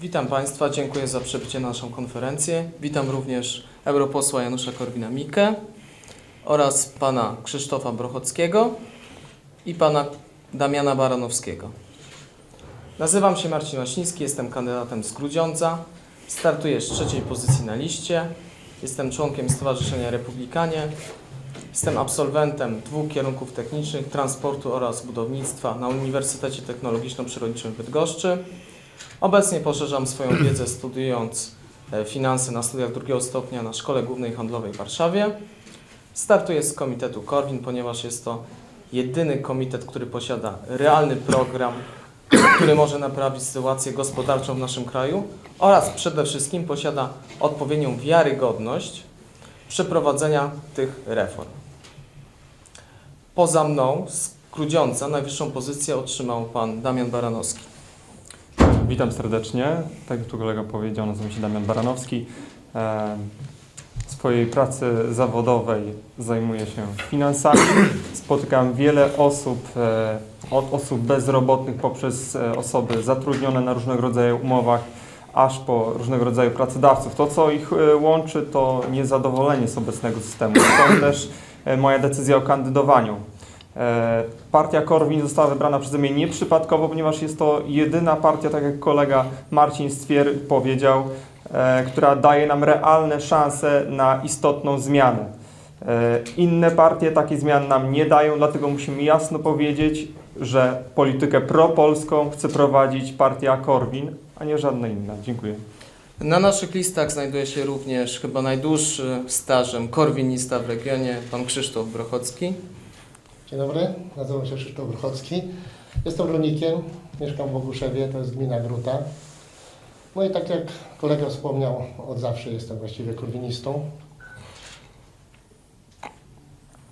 Witam Państwa, dziękuję za przybycie na naszą konferencję. Witam również europosła Janusza Korwina-Mikke oraz pana Krzysztofa Brochockiego i pana Damiana Baranowskiego. Nazywam się Marcin Łaśnicki, jestem kandydatem z Grudziądza. Startuję z trzeciej pozycji na liście. Jestem członkiem Stowarzyszenia Republikanie. Jestem absolwentem dwóch kierunków technicznych, transportu oraz budownictwa na Uniwersytecie Technologiczno-Przyrodniczym w Bydgoszczy. Obecnie poszerzam swoją wiedzę studiując e, finanse na studiach drugiego stopnia na Szkole Głównej Handlowej w Warszawie. Startuję z Komitetu Korwin, ponieważ jest to jedyny komitet, który posiada realny program, który może naprawić sytuację gospodarczą w naszym kraju oraz przede wszystkim posiada odpowiednią wiarygodność przeprowadzenia tych reform. Poza mną z Grudziądza najwyższą pozycję otrzymał pan Damian Baranowski. Witam serdecznie. Tak jak tu kolega powiedział, nazywam się Damian Baranowski. E, W swojej pracy zawodowej zajmuję się finansami. Spotykam wiele osób, e, od osób bezrobotnych poprzez e, osoby zatrudnione na różnego rodzaju umowach, aż po różnego rodzaju pracodawców. To, co ich łączy, to niezadowolenie z obecnego systemu. Stąd też moja decyzja o kandydowaniu. E, Partia Korwin została wybrana przeze mnie nieprzypadkowo, ponieważ jest to jedyna partia, tak jak kolega Marcin Stwier powiedział, e, która daje nam realne szanse na istotną zmianę. E, Inne partie takiej zmian nam nie dają, dlatego musimy jasno powiedzieć, że politykę propolską chce prowadzić partia Korwin, a nie żadna inna. Dziękuję. Na naszych listach znajduje się również chyba najdłuższy stażem korwinista w regionie, pan Krzysztof Brochocki. Dzień dobry, nazywam się Krzysztof Bruchocki. Jestem rolnikiem, mieszkam w Boguszewie, to jest gmina Gruta. No i tak jak kolega wspomniał, od zawsze jestem właściwie korwinistą.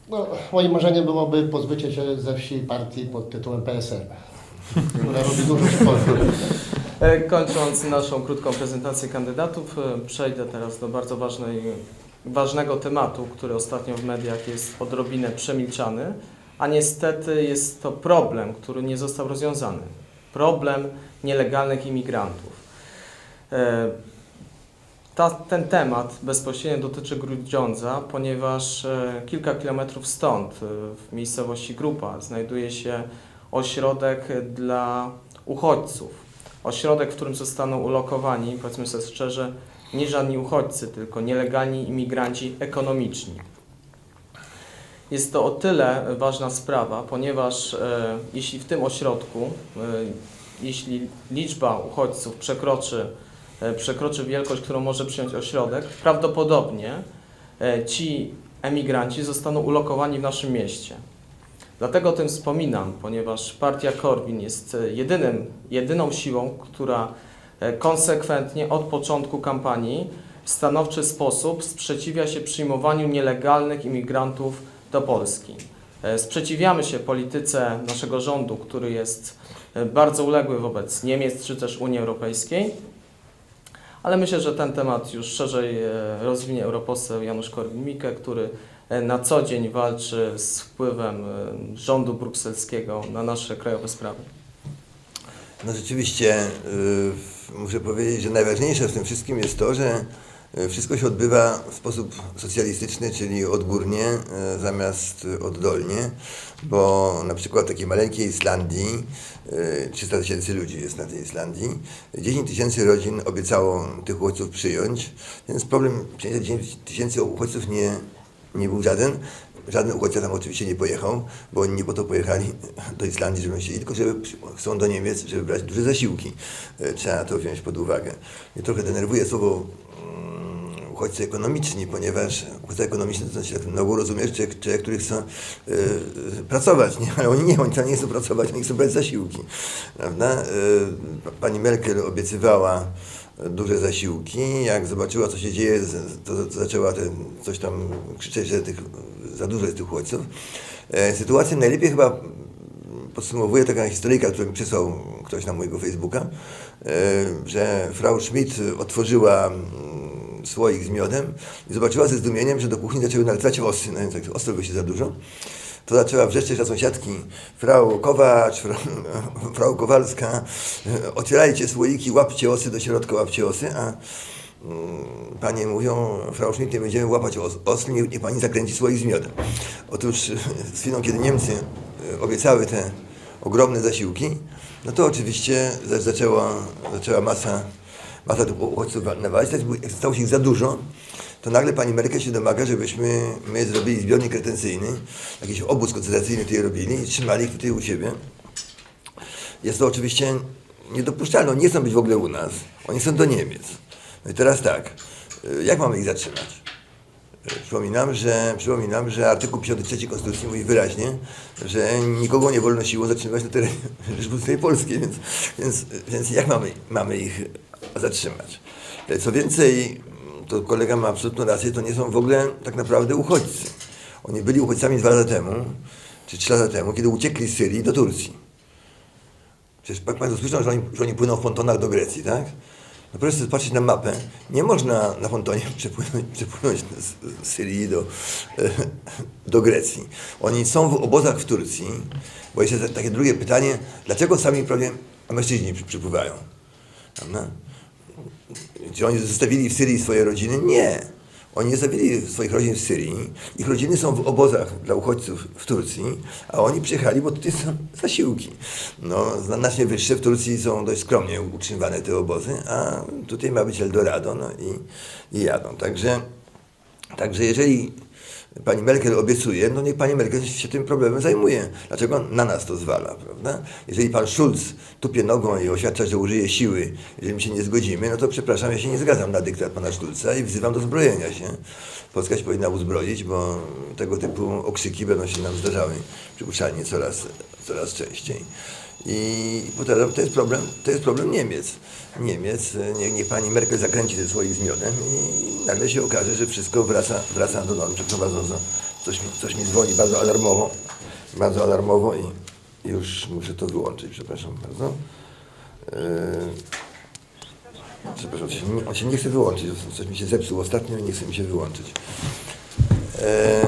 No, moim marzeniem byłoby pozbycie się ze wsi partii pod tytułem PSL, która robi dużo szkody. E, Kończąc naszą krótką prezentację kandydatów, e, przejdę teraz do bardzo ważnej, ważnego tematu, który ostatnio w mediach jest odrobinę przemilczany, a niestety jest to problem, który nie został rozwiązany. Problem nielegalnych imigrantów. E, Ta, ten temat bezpośrednio dotyczy Grudziądza, ponieważ e, kilka kilometrów stąd, e, w miejscowości Grupa, znajduje się ośrodek dla uchodźców. Ośrodek, w którym zostaną ulokowani, powiedzmy sobie szczerze, nie żadni uchodźcy, tylko nielegalni imigranci ekonomiczni. Jest to o tyle ważna sprawa, ponieważ e, jeśli w tym ośrodku, e, jeśli liczba uchodźców przekroczy, e, przekroczy wielkość, którą może przyjąć ośrodek, prawdopodobnie ci emigranci zostaną ulokowani w naszym mieście. Dlatego o tym wspominam, ponieważ partia Korwin jest jedynym, jedyną siłą, która konsekwentnie od początku kampanii w stanowczy sposób sprzeciwia się przyjmowaniu nielegalnych imigrantów do Polski. E, Sprzeciwiamy się polityce naszego rządu, który jest e, bardzo uległy wobec Niemiec czy też Unii Europejskiej, ale myślę, że ten temat już szerzej e, rozwinie europoseł Janusz Korwin-Mikke, który na co dzień walczy z wpływem rządu brukselskiego na nasze krajowe sprawy. No rzeczywiście y, muszę powiedzieć, że najważniejsze w tym wszystkim jest to, że wszystko się odbywa w sposób socjalistyczny, czyli odgórnie y, zamiast oddolnie, bo na przykład takiej maleńkiej Islandii, y, 300 tysięcy ludzi jest na tej Islandii, 10 tysięcy rodzin obiecało tych uchodźców przyjąć, więc problem przyjęcia 10 tysięcy uchodźców nie, nie był żaden. Żaden uchodźca tam oczywiście nie pojechał, bo oni nie po to pojechali do Islandii, żeby chcieli, tylko żeby chcą do Niemiec, żeby brać duże zasiłki. E, Trzeba to wziąć pod uwagę. Mnie trochę denerwuje słowo mm, uchodźcy ekonomiczni, ponieważ uchodźca ekonomiczny to znaczy na ogół rozumiesz, człowiek, człowiek który chce e, pracować, nie? ale oni nie, oni tam nie chcą pracować, oni chcą brać zasiłki. Prawda? E, pani Merkel obiecywała duże zasiłki. Jak zobaczyła, co się dzieje, to, to zaczęła coś tam krzyczeć, że tych, za dużo jest tych uchodźców. E, sytuację najlepiej chyba podsumowuje taka historyjka, którą mi przysłał ktoś na mojego Facebooka, e, że Frau Schmidt otworzyła słoik z miodem i zobaczyła ze zdumieniem, że do kuchni zaczęły nalewać osy, no więc tak ostro go się za dużo. to zaczęła wrzeszczeć na sąsiadki, frau Kowacz, frau, Kowalska, e, otwierajcie słoiki, łapcie osy do środka, łapcie osy, a mm, panie mówią, frau Schmidt, nie będziemy łapać os, os nie, nie pani zakręci słoik z miodem. Otóż e, z chwilą, kiedy Niemcy e, obiecały te ogromne zasiłki, no to oczywiście za- zaczęła, zaczęła masa, masa tych uchodźców tak jakby stało się ich za dużo, to nagle pani Merkel się domaga, żebyśmy my zrobili zbiornik retencyjny, jakiś obóz koncentracyjny tutaj robili i trzymali ich tutaj u siebie. Jest to oczywiście niedopuszczalne. Oni nie chcą być w ogóle u nas. Oni są do Niemiec. No i teraz tak, y, jak mamy ich zatrzymać? Y, Przypominam, że, przypominam, że artykuł 53 Konstytucji mówi wyraźnie, że nikogo nie wolno siłą zatrzymywać na terenie Rzeczypospolitej Polskiej, więc, więc, więc jak mamy, mamy ich zatrzymać? Y, Co więcej, to kolega ma absolutną rację, to nie są w ogóle tak naprawdę uchodźcy. Oni byli uchodźcami dwa lata temu, czy trzy lata temu, kiedy uciekli z Syrii do Turcji. Przecież pa- Państwo słyszą, że oni, że oni płyną w pontonach do Grecji, tak? No proszę sobie patrzeć na mapę. Nie można na pontonie przepłynąć, przepłynąć z, Syrii do, e, do Grecji. Oni są w obozach w Turcji, bo jeszcze ta- takie drugie pytanie, dlaczego sami prawie mężczyźni przy- przypływają? Prawda? Czy oni zostawili w Syrii swoje rodziny? Nie. Oni nie zostawili swoich rodzin w Syrii. Ich rodziny są w obozach dla uchodźców w Turcji, a oni przyjechali, bo tutaj są zasiłki. No, znacznie wyższe w Turcji są dość skromnie utrzymywane te obozy, a tutaj ma być Eldorado, no i, i jadą. Także, także jeżeli pani Merkel obiecuje, no niech pani Merkel się tym problemem zajmuje. Dlaczego na nas to zwala, prawda? Jeżeli pan Schulz tupie nogą i oświadcza, że użyje siły, jeżeli my się nie zgodzimy, no to przepraszam, ja się nie zgadzam na dyktat pana Schulza i wzywam do zbrojenia się. Polska się powinna uzbroić, bo tego typu okrzyki będą się nam zdarzały przypuszczalnie coraz, coraz częściej. I powtarzam, to jest problem, to jest problem Niemiec. Niemiec, niech, pani Merkel zakręci ze swoim zmiodem i nagle się okaże, że wszystko wraca, wraca do norm. Przepraszam bardzo, coś coś mi dzwoni bardzo alarmowo, bardzo alarmowo i już muszę to wyłączyć, przepraszam bardzo. Yy, przepraszam, coś mi- on się nie chce wyłączyć, coś mi się zepsuł ostatnio i nie chce mi się wyłączyć. E,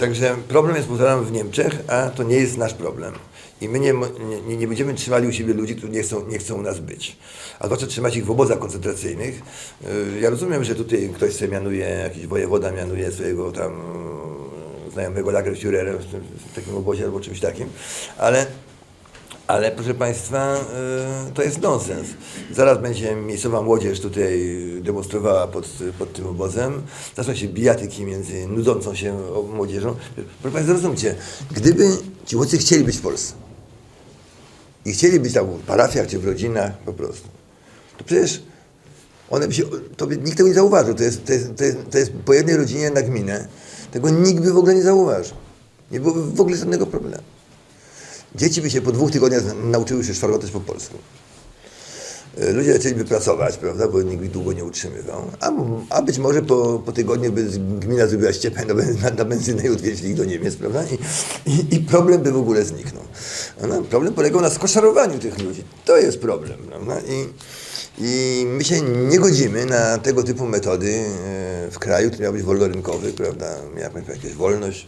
Także problem jest, powtarzam, w Niemczech, a to nie jest nasz problem. I my nie, nie- nie, będziemy trzymali u siebie ludzi, którzy nie chcą, nie chcą u nas być. A zwłaszcza trzymać ich w obozach koncentracyjnych. Y, Ja rozumiem, że tutaj ktoś sobie mianuje, jakiś wojewoda mianuje swojego tam y, znajomego Lagerführera w, w takim obozie albo czymś takim, ale ale proszę Państwa, y, to jest nonsens. Zaraz będzie miejscowa młodzież tutaj demonstrowała pod, pod tym obozem. Zaczną się bijatyki między nudzącą się młodzieżą. Proszę Państwa, zrozumcie, gdyby ci chłopcy chcieli być w Polsce i chcieli być tam w parafiach czy w rodzinach po prostu, to przecież one by się, to by, nikt tego nie zauważył. To jest, to, jest, to, jest, to jest po jednej rodzinie na gminę. Tego nikt by w ogóle nie zauważył. Nie byłoby w ogóle żadnego problemu. Dzieci by się po dwóch tygodniach nauczyły się szwargotać po polsku. E, Ludzie zaczęliby pracować, prawda, bo nikt ich długo nie utrzymywał. A, a być może po, po tygodniu by gmina zrobiła ściepę na, na, benzynę i odwieźli ich do Niemiec, prawda? I, i, I problem by w ogóle zniknął. No, problem polegał na skoszarowaniu tych ludzi. To jest problem, prawda? I, i my się nie godzimy na tego typu metody e, w kraju, który miał być wolnorynkowy, prawda? Miała być jakaś wolność,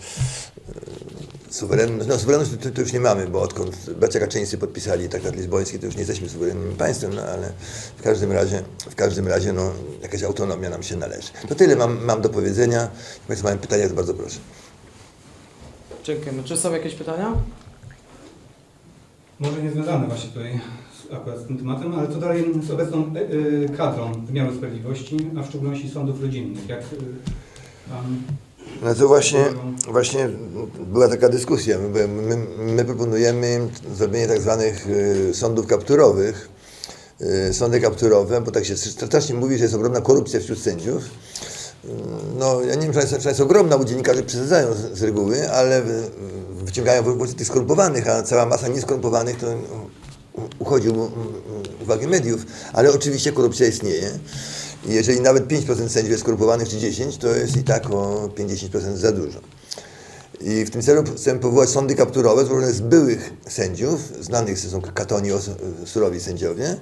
Suwerenność, no suwerenność to, to już nie mamy, bo odkąd bracia Kaczyńscy podpisali traktat lizboński, to już nie jesteśmy suwerennym państwem, no ale w każdym razie, w każdym razie no, jakaś autonomia nam się należy. To tyle mam, mam do powiedzenia. Jak Państwo mają pytania, to bardzo proszę. Dziękujemy. Czy są jakieś pytania? Może nie związane właśnie tutaj z, akurat z tym tematem, ale co dalej z obecną e, e, kadrą wymiaru sprawiedliwości, a w szczególności sądów rodzinnych? Jak e, pan No to właśnie, właśnie była taka dyskusja. My, my, my proponujemy zrobienie tak zwanych y, sądów kapturowych. Y, Sądy kapturowe, bo tak się strasznie mówi, że jest ogromna korupcja wśród sędziów. Y, No, ja nie wiem, czy jest, czy jest ogromna, bo dziennikarze przesadzają z, z reguły, ale wyciągają wobec tych skorumpowanych, a cała masa nieskorumpowanych to uchodzi uwagi mediów. Ale oczywiście korupcja istnieje. Jeżeli nawet 5% sędziów jest skorumpowanych, czy 10%, to jest i tak o 50% za dużo. I w tym celu chcemy powołać sądy kapturowe złożone z byłych sędziów, znanych są katoni, surowi sędziowie,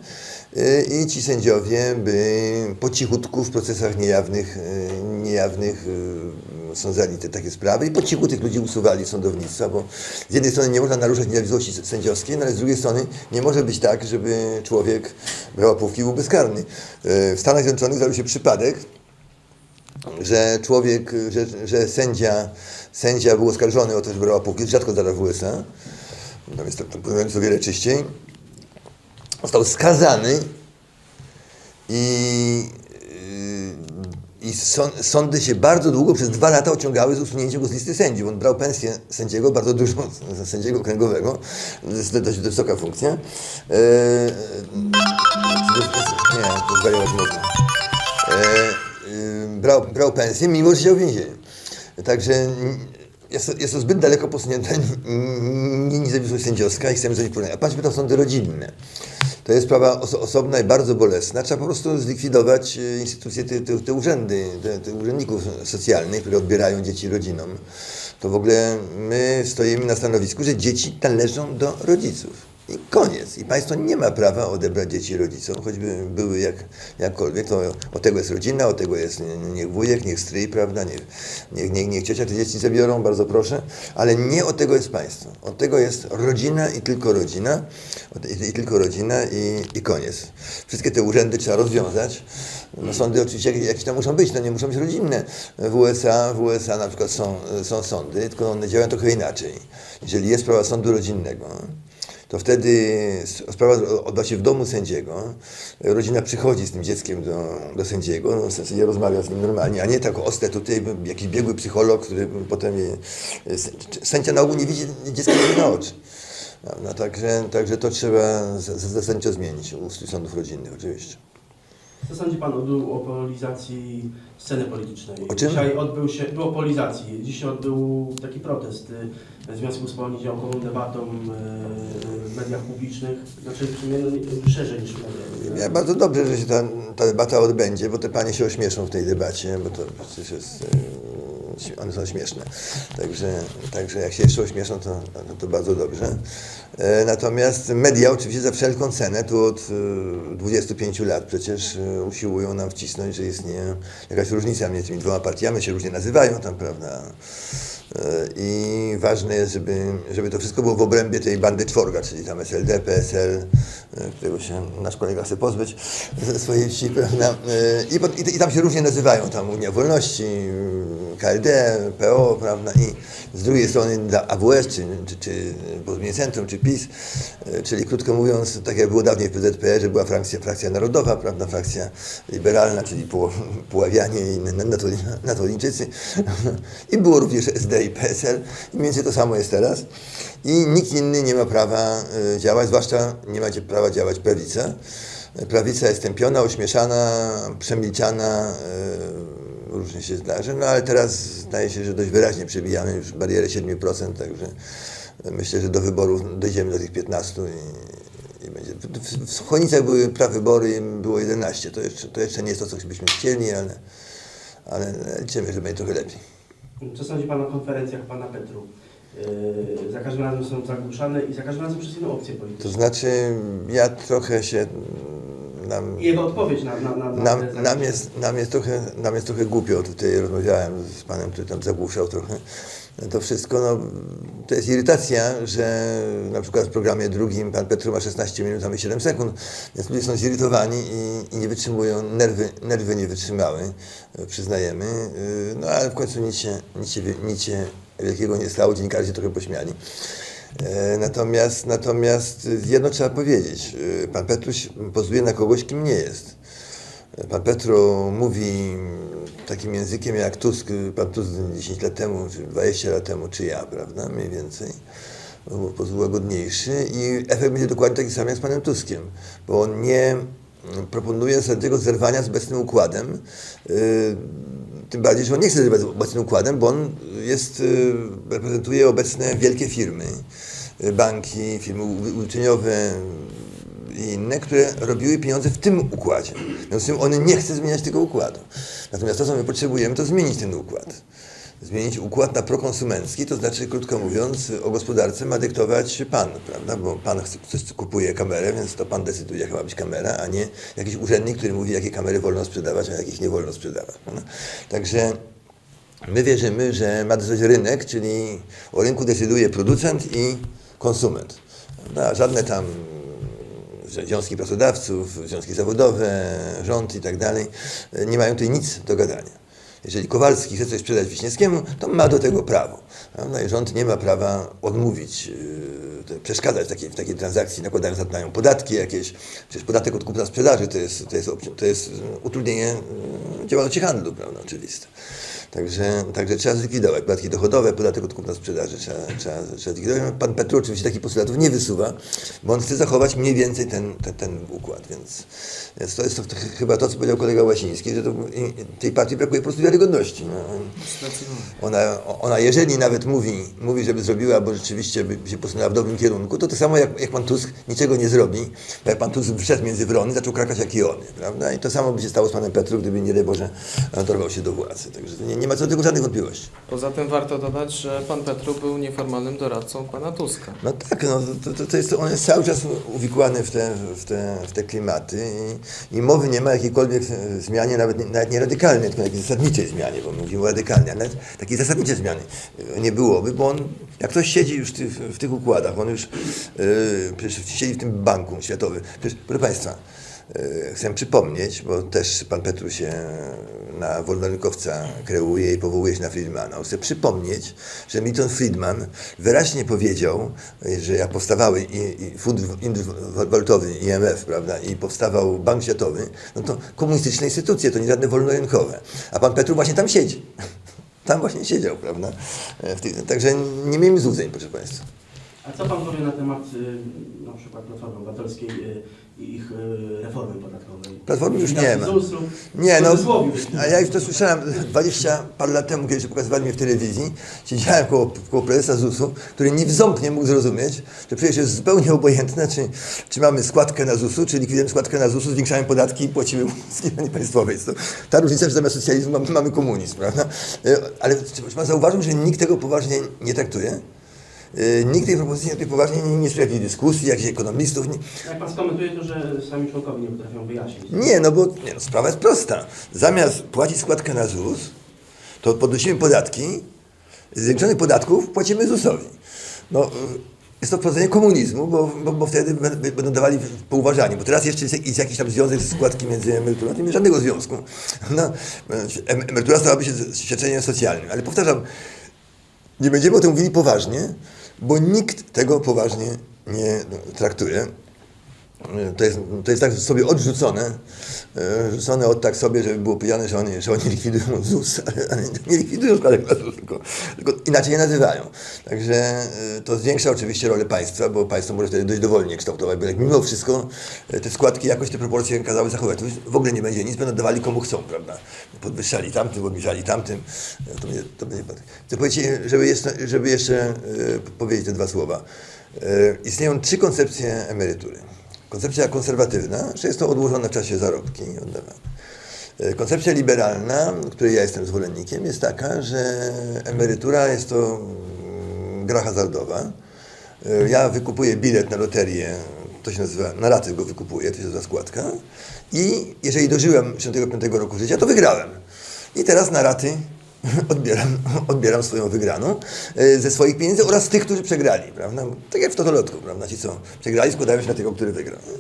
y, i ci sędziowie by po cichutku w procesach niejawnych, y, niejawnych y, sądzali te takie sprawy i po cichu tych ludzi usuwali z sądownictwa, bo z jednej strony nie można naruszać niezawisłości sędziowskiej, no ale z drugiej strony nie może być tak, żeby człowiek brał łapówki i był bezkarny. E, W Stanach Zjednoczonych zdarzył się przypadek, że człowiek, że, że sędzia, sędzia był oskarżony o to, że brał łapówki, rzadko zdarza w USA, tam jest to, mówiąc o wiele czyściej, został skazany i, i sąd, sądy się bardzo długo, przez dwa lata ociągały z usunięciem go z listy sędziów. On brał pensję sędziego, bardzo dużo, sędziego okręgowego, to dość wysoka funkcja. Yy, nie, to zwariować można. E, brał, brał pensję, mimo że siedział w więzieniu. Także jest to, jest to zbyt daleko posunięta niezawisłość sędziowska i chcemy zrobić porównanie. A patrzmy to sądy rodzinne. To jest sprawa oso, osobna i bardzo bolesna. Trzeba po prostu zlikwidować e, instytucje, te, te, te urzędy, te, te urzędników socjalnych, które odbierają dzieci rodzinom. To w ogóle my stoimy na stanowisku, że dzieci należą do rodziców. I koniec. I państwo nie ma prawa odebrać dzieci rodzicom, choćby były jak, jakkolwiek. To od tego jest rodzina, od tego jest nie- niech wujek, niech stryj, prawda, niech, niech, niech, niech ciocia te dzieci zabiorą, bardzo proszę. Ale nie od tego jest państwo. Od tego jest rodzina i tylko rodzina. Od, i, I tylko rodzina i, i koniec. Wszystkie te urzędy trzeba rozwiązać. No, sądy oczywiście jakieś tam muszą być, no nie muszą być rodzinne. W USA, w USA na przykład są, są sądy, tylko one działają trochę inaczej. Jeżeli jest sprawa sądu rodzinnego, to wtedy sprawa odbywa się w domu sędziego. Rodzina przychodzi z tym dzieckiem do, do sędziego, no, sędzia rozmawia z nim normalnie, a nie tak ostre tutaj jakiś biegły psycholog, który potem je, sędzia na ogół nie widzi dziecka na oczy. No, także, także to trzeba zasadniczo zmienić u sądów rodzinnych oczywiście. Co sądzi Pan o, polaryzacji sceny politycznej? O czym? Dzisiaj odbył się, było polaryzacji. Dzisiaj odbył taki protest y, w związku z poniedziałkową debatą y, w mediach publicznych, znaczy w sumie no, szerzej niż media. Ja, bardzo dobrze, że się ta, ta debata odbędzie, bo te panie się ośmieszą w tej debacie, bo to przecież jest, one są śmieszne. Także, także jak się jeszcze ośmieszą, to, to, bardzo dobrze. E, natomiast media oczywiście za wszelką cenę, tu od e, 25 lat przecież e, usiłują nam wcisnąć, że istnieje jakaś różnica między tymi dwoma partiami, się różnie nazywają tam, prawda? E, I ważne jest, żeby, żeby to wszystko było w obrębie tej bandy czworga, czyli tam SLD, PSL, e, którego się nasz kolega chce pozbyć ze swojej wsi, prawda? E, I, i, I tam się różnie nazywają, tam Unia Wolności, KLD, PO, prawda? I z drugiej strony AWS, czy, czy, czy Centrum, czy PiS, czyli krótko mówiąc, tak jak było dawniej w PZPR, że była frakcja, frakcja narodowa, prawda? Frakcja liberalna, czyli Puł- Puławianie i Natoli- Natolińczycy. I było również SD i PSL. I mniej więcej to samo jest teraz. I nikt inny nie ma prawa e, działać, zwłaszcza nie macie prawa działać prawica. Prawica jest tępiona, ośmieszana, przemilczana, e, różnie się zdarzy, no ale teraz zdaje się, że dość wyraźnie przebijamy już barierę 7%, także myślę, że do wyborów dojdziemy do tych 15 i, i będzie. W, w Chojnicach były prawybory było 11, to jeszcze, to jeszcze nie jest to, co byśmy chcieli, ale, ale liczymy, że będzie trochę lepiej. Co sądzi Pan o konferencjach Pana Petru? Yy, za każdym razem są zagłuszane i za każdym razem przez inną opcję To polityczną. znaczy, ja trochę się nam, jego odpowiedź na, na, na, na nam, nam, jest, nam, jest trochę, nam jest trochę głupio. Tutaj rozmawiałem z panem, który tam zagłuszał trochę. To wszystko, no, to jest irytacja, że na przykład w programie drugim pan Petru ma 16 minut, a my 7 sekund, więc ludzie są zirytowani i, i nie wytrzymują, nerwy, nerwy nie wytrzymały, e, przyznajemy. E, No ale w końcu nic się, nic się, nic się wielkiego nie stało, dziennikarze się trochę pośmiali. E, Natomiast, natomiast jedno trzeba powiedzieć. Pan Petruś pozuje na kogoś, kim nie jest. Pan Petro mówi takim językiem jak Tusk, pan Tusk 10 lat temu, czy 20 lat temu, czy ja, prawda, mniej więcej. Był pozór łagodniejszy i efekt będzie dokładnie taki sam jak z panem Tuskiem, bo on nie proponuje zasadniczego zerwania z obecnym układem. Yy, Tym bardziej, że on nie chce zerwać z obecnym układem, bo on jest, yy, reprezentuje obecne wielkie firmy, yy, banki, firmy u- ubezpieczeniowe i inne, które robiły pieniądze w tym układzie. W związku z tym on nie chce zmieniać tego układu. Natomiast to, co my potrzebujemy, to zmienić ten układ. Zmienić układ na prokonsumencki, to znaczy, krótko mówiąc, o gospodarce ma dyktować pan, prawda? Bo pan chce, kupuje kamerę, więc to pan decyduje, jaka ma być kamera, a nie jakiś urzędnik, który mówi, jakie kamery wolno sprzedawać, a jakich nie wolno sprzedawać. Prawda? Także My wierzymy, że ma decydować rynek, czyli o rynku decyduje producent i konsument. No, żadne tam związki pracodawców, związki zawodowe, rząd i tak dalej nie mają tutaj nic do gadania. Jeżeli Kowalski chce coś sprzedać Wiśniewskiemu, to ma do tego prawo. Prawda? I rząd nie ma prawa odmówić, yy, przeszkadzać w takiej, w takiej transakcji, nakładając na nią podatki jakieś. Przecież podatek od kupna sprzedaży to jest, to jest, to jest yy, utrudnienie działalności handlu, prawda, oczywiste. Także, także trzeba zlikwidować podatki dochodowe, podatek od kupna sprzedaży trzeba, trzeba, trzeba zlikwidować. Pan Petru oczywiście takich postulatów nie wysuwa, bo on chce zachować mniej więcej ten, ten, ten układ, więc, więc to jest to, to chyba to, co powiedział kolega Łasiński, że to, tej partii brakuje po prostu wiarygodności. No. Ona, ona jeżeli nawet mówi, mówi, żeby zrobiła, bo rzeczywiście by się posunęła w dobrym kierunku, to to samo jak, jak pan Tusk niczego nie zrobi, bo jak pan Tusk wszedł między wrony, zaczął krakać jak i ony, prawda? I to samo by się stało z panem Petru, gdyby nie daj Boże dorwał się do władzy. Także to nie, nie ma co do tego żadnych wątpliwości. Poza tym warto dodać, że pan Petru był nieformalnym doradcą pana Tuska. No tak, no, to, to, to jest, on jest cały czas uwikłany w te, w te, w te klimaty i, i mowy nie ma o jakiejkolwiek zmianie, nawet nie, nawet nie radykalnej, tylko jakiejś zasadniczej zmianie, bo my mówimy o radykalnej, ale nawet takiej zasadniczej zmiany nie byłoby, bo on, jak ktoś siedzi już w tych, w tych układach, on już e, przecież siedzi w tym banku światowym, przecież, proszę Państwa, chcę przypomnieć, bo też pan Petru się na wolnorynkowca kreuje i powołuje się na Friedmana. Chcę przypomnieć, że Milton Friedman wyraźnie powiedział, że jak powstawały i, i Fundusz Walutowy, IMF, prawda, i powstawał Bank Światowy, no to komunistyczne instytucje, to nie żadne wolnorynkowe. A pan Petru właśnie tam siedzi. Tam właśnie siedział, prawda. Tych, także nie miejmy złudzeń, proszę Państwa. A co pan powie na temat y, na przykład Platformy Obywatelskiej y, i ich y, reformy podatkowej? Platformy już nie ma. Nie, no, a ja już to słyszałem 20 parę lat temu, kiedy się pokazywali mnie w telewizji. Siedziałem koło, koło prezesa ZUS-u, który ni w ząb nie mógł zrozumieć, że przecież jest zupełnie obojętne, czy, czy mamy składkę na ZUS-u, czy likwidujemy składkę na ZUS-u, zwiększamy podatki i płacimy składki państwowej. To, ta różnica, że zamiast socjalizmu mamy, komunizm, prawda? Ale czy pan zauważył, że nikt tego poważnie nie traktuje? E, Nikt tej propozycji nie traktuje poważnie, nie, nie jakiejś dyskusji, jakichś ekonomistów. Nie, Jak pan skomentuje to, że sami członkowie nie potrafią wyjaśnić. nie, no bo nie, no, sprawa jest prosta. Zamiast płacić składkę na ZUS, to podnosimy podatki, z zwiększonych podatków płacimy ZUS-owi. No, y, jest to wprowadzenie komunizmu, bo, bo, bo wtedy będą dawali po uważaniu, bo teraz jeszcze jest, jakiś tam związek z składki między emeryturą, nie ma żadnego związku. No, em- emerytura stałaby się z- świadczeniem socjalnym, ale powtarzam, nie będziemy o tym mówili poważnie, bo nikt tego poważnie nie traktuje. To jest, to jest tak sobie odrzucone, e, rzucone od tak sobie, żeby było powiedziane, że oni, że oni likwidują ZUS, ale, nie likwidują składek na ZUS, tylko, tylko inaczej je nazywają. Także e, to zwiększa oczywiście rolę państwa, bo państwo może wtedy dość dowolnie kształtować, bo jak mimo wszystko e, te składki jakoś te proporcje kazały zachować. To już w ogóle nie będzie nic, będą dawali komu chcą, prawda? Podwyższali tamtym, obniżali tamtym. To będzie, to będzie... Chcę powiedzieć, żeby jeszcze, żeby jeszcze powiedzieć te dwa słowa. Istnieją trzy koncepcje emerytury. Koncepcja konserwatywna, że jest to odłożone w czasie zarobki i oddawane. Koncepcja liberalna, której ja jestem zwolennikiem, jest taka, że emerytura jest to mm, gra hazardowa. E, Ja wykupuję bilet na loterię, to się nazywa, na raty go wykupuję, to się nazywa składka. I jeżeli dożyłem 65 roku życia, to wygrałem. I teraz na raty odbieram, odbieram swoją wygraną e, ze swoich pieniędzy oraz tych, którzy przegrali, prawda? Tak jak w totolotku, prawda? Ci, co przegrali, składają się na tego, który wygrał. No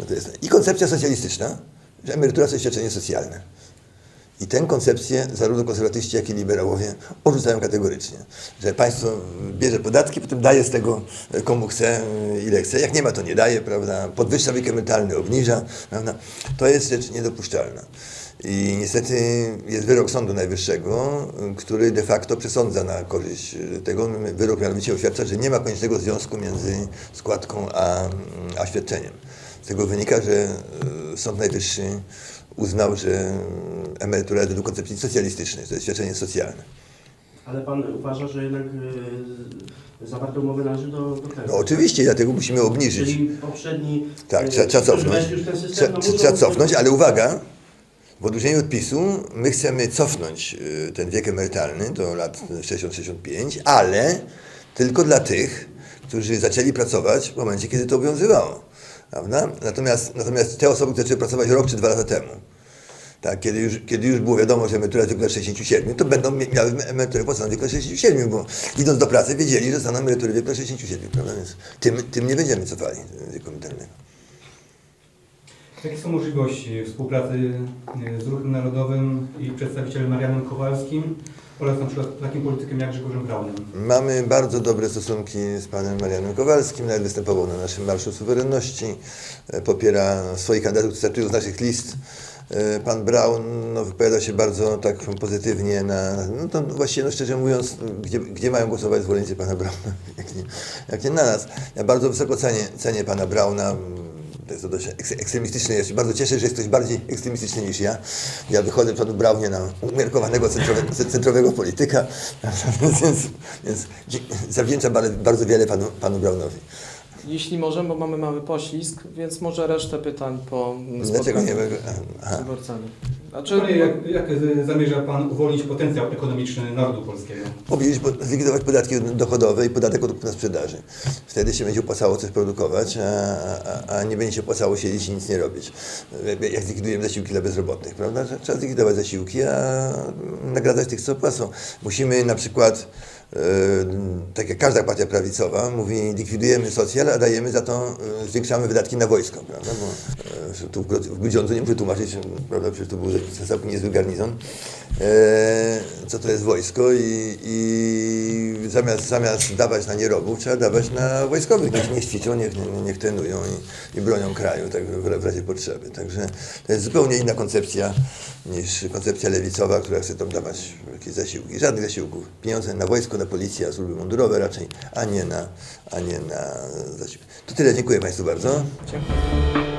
no to jest. I koncepcja socjalistyczna, że emerytura to świadczenie socjalne. I tę koncepcję zarówno konserwatyści, jak i liberałowie odrzucają kategorycznie. Że państwo bierze podatki, potem daje z tego e, komu chce, e, ile chce. Jak nie ma, to nie daje, prawda? Podwyższa wiek emerytalny, obniża, prawda? To jest rzecz niedopuszczalna. I niestety jest wyrok Sądu Najwyższego, który de facto przesądza na korzyść tego. Wyrok mianowicie oświadcza, że nie ma koniecznego związku między składką a, a świadczeniem. Z tego wynika, że y, Sąd Najwyższy uznał, że emerytura jest według koncepcji socjalistycznej, to jest świadczenie socjalne. Ale pan uważa, że jednak y, zawarte umowy należy do, do tego. No oczywiście, dlatego musimy obniżyć. Czyli poprzedni... Tak, trzeba, cofnąć. Trzeba, no cofnąć, ale uwaga, w odróżnieniu od PiSu my chcemy cofnąć y, ten wiek emerytalny do lat 60-65, ale tylko dla tych, którzy zaczęli pracować w momencie, kiedy to obowiązywało. Prawda? Natomiast, natomiast te osoby, które zaczęły pracować rok czy dwa lata temu, Tak, kiedy już, kiedy już było wiadomo, że emerytura jest w wieku lat 67, to będą mia- miały emeryturę płaconą w wieku lat 67, bo idąc do pracy wiedzieli, że dostaną emeryturę w wieku lat 67, prawda? Więc tym, tym nie będziemy cofali wieku emerytalnego. Jakie są możliwości współpracy y, z Ruchem Narodowym i przedstawicielem Marianem Kowalskim oraz na przykład takim politykiem jak Grzegorzem Braunem? Mamy bardzo dobre stosunki z panem Marianem Kowalskim, nawet występował na naszym Marszu Suwerenności, e, popiera swoich kandydatów, startują z naszych list. E, Pan Braun no, wypowiada się bardzo tak pozytywnie na, no to właściwie no, szczerze mówiąc, gdzie, gdzie mają głosować zwolennicy pana Brauna, jak nie, jak nie na nas. Ja bardzo wysoko cenię, cenię pana Brauna, to jest dość eks- ekstremistyczne. Ja się bardzo cieszę, że jest ktoś bardziej ekstremistyczny niż ja. Ja wychodzę panu Braunie na umiarkowanego centrowe, centrowego polityka, więc, więc zawdzięczam bardzo, bardzo wiele panu, panu Braunowi. Jeśli możemy, bo mamy mały poślizg, więc może resztę pytań po Dlaczego nie spotkaniu z Aha. wyborcami. Znaczy, Czy jak, jak zamierza Pan uwolnić potencjał ekonomiczny narodu polskiego? Obniżyć, po- zlikwidować podatki dochodowe i podatek od kupna sprzedaży. Wtedy się będzie opłacało coś produkować, a, a, a nie będzie się opłacało siedzieć i nic nie robić. Jak- Jak zlikwidujemy zasiłki dla bezrobotnych, prawda? Trzeba zlikwidować zasiłki, a nagradzać tych, co płacą. Musimy na przykład, tak jak każda partia prawicowa, mówi likwidujemy socjal, a dajemy za to, e, zwiększamy wydatki na wojsko, prawda? Bo e, tu w Grudziądzu nie muszę tłumaczyć, prawda? Przecież to był całkiem niezły garnizon. E, co to jest wojsko i, i zamiast, zamiast dawać na nierobów, trzeba dawać na wojskowych. Niech, niech ćwiczą, niech, niech, trenują i, i bronią kraju tak w, w razie potrzeby. Także to jest zupełnie inna koncepcja niż koncepcja lewicowa, która chce tam dawać jakieś zasiłki. Żadnych zasiłków. Pieniądze na wojsko, na policję, na służby mundurowe raczej, a nie na, a nie na zasiłki. To tyle. Dziękuję Państwu bardzo. Dziękuję.